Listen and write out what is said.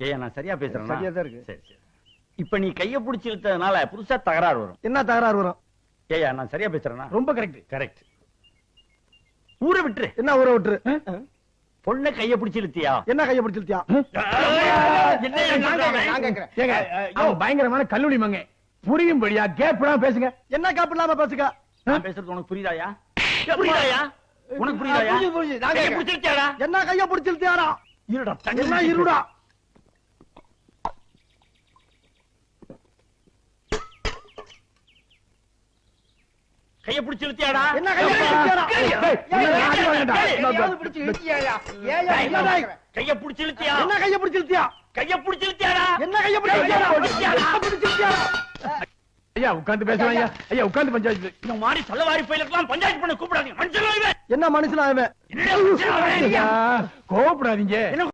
ஏய் நான் சரியா பேசுறேன் சரியா தான் இருக்கு. சரி சரி இப்ப நீ கைய புடிச்சு இழுத்ததுனால புதுசா தகராறு வரும் என்ன தகராறு வரும் ஏயா நான் சரியா பேசுறேனா ரொம்ப கரெக்ட் கரெக்ட் ஊரை விட்டுரு என்ன ஊரை விட்டுரு பொண்ணை கைய புடிச்சு இழுத்தியா என்ன கைய பிடிச்சிருத்தியா என்னய்யா சொல்றாங்க? நான் கேக்குறேன். ஏங்க அஹ், அஹ், யோ, அவன் பயங்கரமான கல்லூரி மங்க புரியும்படியா கேப்லாம் பேசுங்க என்ன காப்பு இல்லாம பேசுக நான் பேசுறது உனக்கு புரியுதாயா புரியுதாயா உனக்கு புரியுதாயா புரியுது, புரியுது. நான் கைய. புடிச்சு என்ன பிடிச்சிருத்தியாரா இருடா என்ன இருடா கைய புடிச்சு இழுத்தியாடா என்ன கைய பிடிச்சு? ஏயா டேய், என்ன? கைய புடிச்சு இழுத்தியா என்ன கைய புடிச்சு இழுத்தியாடா என்ன கைய? என்ன பிடிச்சிருத்தியாரா ஐயா உட்கார்ந்து பேசுவாங்க ஐயா ஐயா உட்கார்ந்து பஞ்சாயத்து இந்த மாதிரி சொல்லவாரி பயிலுக்கெல்லாம் பஞ்சாயத்து பண்ண கூப்பிடாதீங்க மனுஷன் இவன் என்ன மனுஷனா? ஐயா, கோவப்படாதீங்க என்ன